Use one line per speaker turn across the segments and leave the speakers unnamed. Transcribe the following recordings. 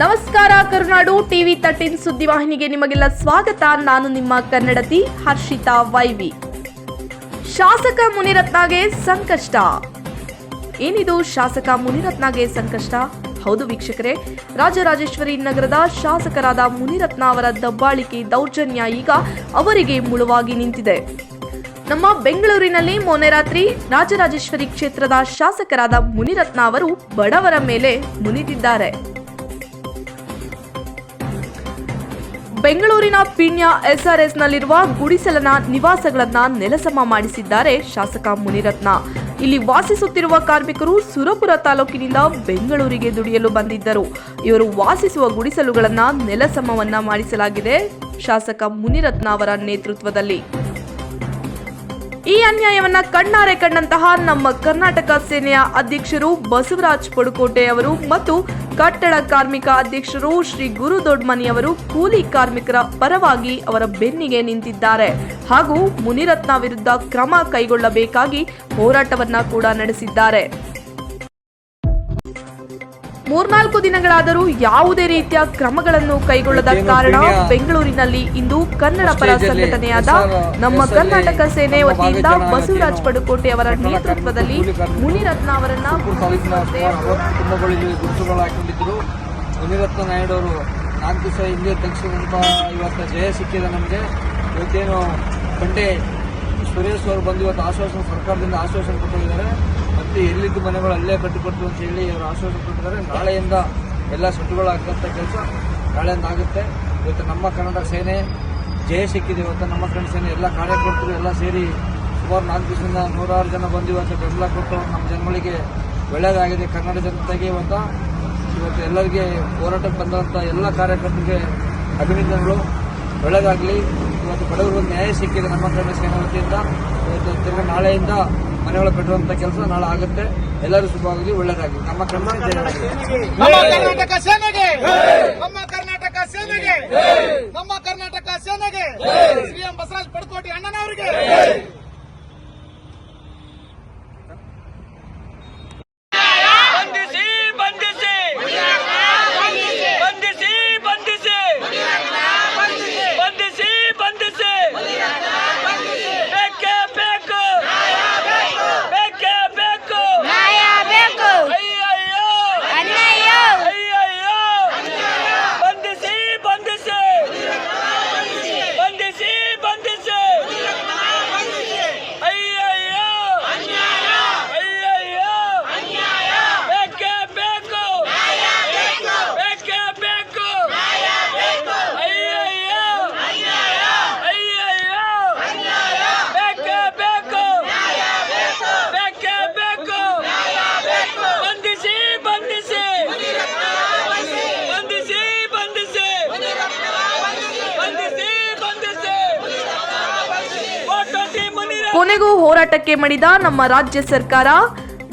ನಮಸ್ಕಾರ, ಕರುನಾಡು TV thirteen ಸುದ್ದಿವಾಹಿನಿಗೆ ನಿಮಗೆಲ್ಲ ಸ್ವಾಗತ. ನಾನು ನಿಮ್ಮ ಕನ್ನಡತಿ ಹರ್ಷಿತಾ ವೈವಿ. ಶಾಸಕ ಮುನಿರತ್ನಗೆ ಸಂಕಷ್ಟ. ಏನಿದು ಶಾಸಕ ಮುನಿರತ್ನಗೆ ಸಂಕಷ್ಟ? ಹೌದು ವೀಕ್ಷಕರೇ, ರಾಜರಾಜೇಶ್ವರಿ ನಗರದ ಶಾಸಕರಾದ ಮುನಿರತ್ನ ಅವರ ದಬ್ಬಾಳಿಕೆ ದೌರ್ಜನ್ಯ ಈಗ ಅವರಿಗೆ ಮುಳುವಾಗಿ ನಿಂತಿದೆ. ನಮ್ಮ ಬೆಂಗಳೂರಿನಲ್ಲಿ ಮೊನ್ನೆ ರಾತ್ರಿ ರಾಜರಾಜೇಶ್ವರಿ ಕ್ಷೇತ್ರದ ಶಾಸಕರಾದ ಮುನಿರತ್ನ ಅವರು ಬಡವರ ಮೇಲೆ ಮುನಿದಿದ್ದಾರೆ. ಬೆಂಗಳೂರಿನ ಪಿಣ್ಯ ಎಸ್ಆರ್ಎಸ್ನಲ್ಲಿರುವ ಗುಡಿಸಲನ ನಿವಾಸಗಳನ್ನ ನೆಲಸಮ ಮಾಡಿಸಿದ್ದಾರೆ ಶಾಸಕ ಮುನಿರತ್ನ. ಇಲ್ಲಿ ವಾಸಿಸುತ್ತಿರುವ ಕಾರ್ಮಿಕರು ಸುರಪುರ ತಾಲೂಕಿನಿಂದ ಬೆಂಗಳೂರಿಗೆ ದುಡಿಯಲು ಬಂದಿದ್ದರು. ಇವರು ವಾಸಿಸುವ ಗುಡಿಸಲುಗಳನ್ನ ನೆಲಸಮವನ್ನ ಮಾಡಿಸಲಾಗಿದೆ ಶಾಸಕ ಮುನಿರತ್ನ ಅವರ ನೇತೃತ್ವದಲ್ಲಿ. ಈ ಅನ್ಯಾಯವನ್ನ ಕಣ್ಣಾರೆ ಕಂಡಂತಹ ನಮ್ಮ ಕರ್ನಾಟಕ ಸೇನೆಯ ಅಧ್ಯಕ್ಷರು ಬಸವರಾಜ್ ಪಡುಕೋಟೆ ಅವರು ಮತ್ತು ಕಟ್ಟಡ ಕಾರ್ಮಿಕ ಅಧ್ಯಕ್ಷರು ಶ್ರೀ ಗುರು ದೊಡ್ಮನಿ ಅವರು ಕೂಲಿ ಕಾರ್ಮಿಕರ ಪರವಾಗಿ ಅವರ ಬೆನ್ನಿಗೆ ನಿಂತಿದ್ದಾರೆ. ಹಾಗೂ ಮುನಿರತ್ನ ವಿರುದ್ಧ ಕ್ರಮ ಕೈಗೊಳ್ಳಬೇಕಾಗಿ ಹೋರಾಟವನ್ನ ಕೂಡ ನಡೆಸಿದ್ದಾರೆ. ಮೂರ್ನಾಲ್ಕು ದಿನಗಳಾದರೂ ಯಾವುದೇ ರೀತಿಯ ಕ್ರಮಗಳನ್ನು ಕೈಗೊಳ್ಳದ ಕಾರಣ ಬೆಂಗಳೂರಿನಲ್ಲಿ ಇಂದು ಕನ್ನಡ ಪರ ಸಂಘಟನೆಯಾದ ನಮ್ಮ ಕರ್ನಾಟಕ ಸೇನೆ ವತಿಯಿಂದ ಬಸವರಾಜ್ ಪಡುಕೋಟೆ ಅವರ ನೇತೃತ್ವದಲ್ಲಿ ಮುನಿರತ್ನ ಅವರನ್ನ
ಮುನಿರತ್ನ ನಾಯ್ಡು ಅವರು ನಾಲ್ಕು ದಿವಸ ಹಿಂದೆ ತೆಗೆಸಿದಂಥ ಇವತ್ತು ಜಯ ಸಿಕ್ಕಿದೆ ನಮಗೆ. ಇವತ್ತೇನು ಬಂಡೆ ಸುರೇಶ್ ಅವರು ಬಂದು ಇವತ್ತು ಆಶ್ವಾಸನೆ ಸರ್ಕಾರದಿಂದ ಆಶ್ವಾಸನೆ ಕೊಟ್ಟಿದ್ದಾರೆ. ಮತ್ತು ಎಲ್ಲಿದ್ದು ಮನೆಗಳು ಅಲ್ಲೇ ಕಟ್ಟಿಕೊಟ್ಟು ಅಂತ ಹೇಳಿ ಇವರು ಆಶ್ವಾಸನೆ ಕೊಟ್ಟಿದ್ದಾರೆ. ನಾಳೆಯಿಂದ ಎಲ್ಲ ಸುಟ್ಟುಗಳು ಹಾಕಂಥ ಕೆಲಸ ನಾಳೆಯಿಂದ ಆಗುತ್ತೆ. ಇವತ್ತು ನಮ್ಮ ಕನ್ನಡ ಸೇನೆ, ಜಯ ಸಿಕ್ಕಿದೆ. ಇವತ್ತು ನಮ್ಮ ಕನ್ನಡ ಸೇನೆ ಎಲ್ಲ ಕಾರ್ಯಕರ್ತರು ಎಲ್ಲ ಸೇರಿ ಸುಮಾರು ನಾಲ್ಕು ದಿವಸದಿಂದ ನೂರಾರು ಜನ ಬಂದು ಅಂತ ಬೆಂಬಲ ಕೊಟ್ಟು ನಮ್ಮ ಜನಗಳಿಗೆ ಒಳ್ಳೆಯದಾಗಿದೆ. ಕನ್ನಡ ಜನತೆಗೆ ಇವತ್ತು ಇವತ್ತು ಎಲ್ಲರಿಗೆ ಹೋರಾಟಕ್ಕೆ ಬಂದಂಥ ಎಲ್ಲ ಕಾರ್ಯಕರ್ತರಿಗೆ ಅಭಿನಂದನೆಗಳು. ಒಳ್ಳೆಯದಾಗಲಿ. ಇವತ್ತು ಬಡವರು ನ್ಯಾಯ ಸಿಕ್ಕಿದೆ ನಮ್ಮ ಕನ್ನಡ ಸೇನಾ ವತಿಯಿಂದ ಇವತ್ತು ತಿರ್ಗಿ ನಾಳೆಯಿಂದ ಮನೆಗಳ ಕಟ್ಟುವಂಥ ಕೆಲಸ ನಾಳೆ ಆಗುತ್ತೆ. ಎಲ್ಲರೂ ಶುಭವಾಗಲಿ ಒಳ್ಳೆಯದಾಗಲಿ. ನಮ್ಮ ಕ್ರಮ ಜಯವಾಗಲಿ.
ನಮ್ಮ ಕರ್ನಾಟಕ ಸೇನೆಗೆ.
ಕೊನೆಗೂ ಹೋರಾಟಕ್ಕೆ ಮಣಿದ ನಮ್ಮ ರಾಜ್ಯ ಸರ್ಕಾರ,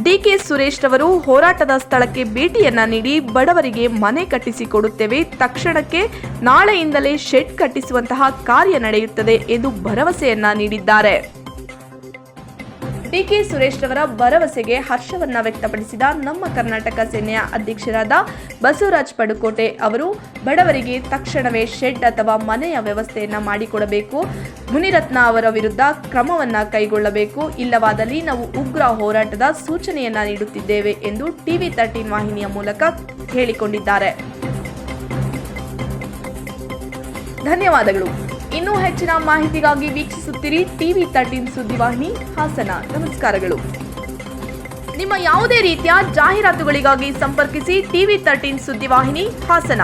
ಡಿಕೆ ಸುರೇಶ್ ರವರು ಹೋರಾಟದ ಸ್ಥಳಕ್ಕೆ ಭೇಟಿಯನ್ನ ನೀಡಿ ಬಡವರಿಗೆ ಮನೆ ಕಟ್ಟಿಸಿಕೊಡುತ್ತೇವೆ. ತಕ್ಷಣಕ್ಕೆ ನಾಳೆಯಿಂದಲೇ ಶೆಡ್ ಕಟ್ಟಿಸುವಂತಹ ಕಾರ್ಯ ನಡೆಯುತ್ತದೆ ಎಂದು ಭರವಸೆಯನ್ನ ನೀಡಿದ್ದಾರೆ. ಡಿಕೆ ಸುರೇಶ್ ರವರ ಭರವಸೆಗೆ ಹರ್ಷವನ್ನ ವ್ಯಕ್ತಪಡಿಸಿದ ನಮ್ಮ ಕರ್ನಾಟಕ ಸೇನೆಯ ಅಧ್ಯಕ್ಷರಾದ ಬಸವರಾಜ್ ಪಡುಕೋಟೆ ಅವರು, ಬಡವರಿಗೆ ತಕ್ಷಣವೇ ಶೆಡ್ ಅಥವಾ ಮನೆಯ ವ್ಯವಸ್ಥೆಯನ್ನ ಮಾಡಿಕೊಡಬೇಕು. ಮುನಿರತ್ನ ಅವರ ವಿರುದ್ಧ ಕ್ರಮವನ್ನ ಕೈಗೊಳ್ಳಬೇಕು. ಇಲ್ಲವಾದಲ್ಲಿ ನಾವು ಉಗ್ರ ಹೋರಾಟದ ಸೂಚನೆಯನ್ನ ನೀಡುತ್ತಿದ್ದೇವೆ ಎಂದು ಟಿವಿ ತರ್ಟೀನ್ ವಾಹಿನಿಯ ಮೂಲಕ ಹೇಳಿಕೊಂಡಿದ್ದಾರೆ. ಧನ್ಯವಾದಗಳು. ಇನ್ನೂ ಹೆಚ್ಚಿನ ಮಾಹಿತಿಗಾಗಿ ವೀಕ್ಷಿಸುತ್ತೀರಿ ಟಿವಿ ತರ್ಟೀನ್ ಸುದ್ದಿವಾಹಿನಿ ಹಾಸನ. ನಮಸ್ಕಾರಗಳು. ನಿಮ್ಮ ಯಾವುದೇ ರೀತಿಯ ಜಾಹೀರಾತುಗಳಿಗಾಗಿ ಸಂಪರ್ಕಿಸಿ ಟಿವಿ ತರ್ಟೀನ್ ಸುದ್ದಿವಾಹಿನಿ ಹಾಸನ.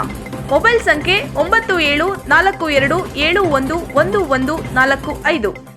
ಮೊಬೈಲ್ ಸಂಖ್ಯೆ ಒಂಬತ್ತು ಏಳು ನಾಲ್ಕು ಎರಡು ಏಳು ಒಂದು ಒಂದು ಒಂದು ನಾಲ್ಕು ಐದು.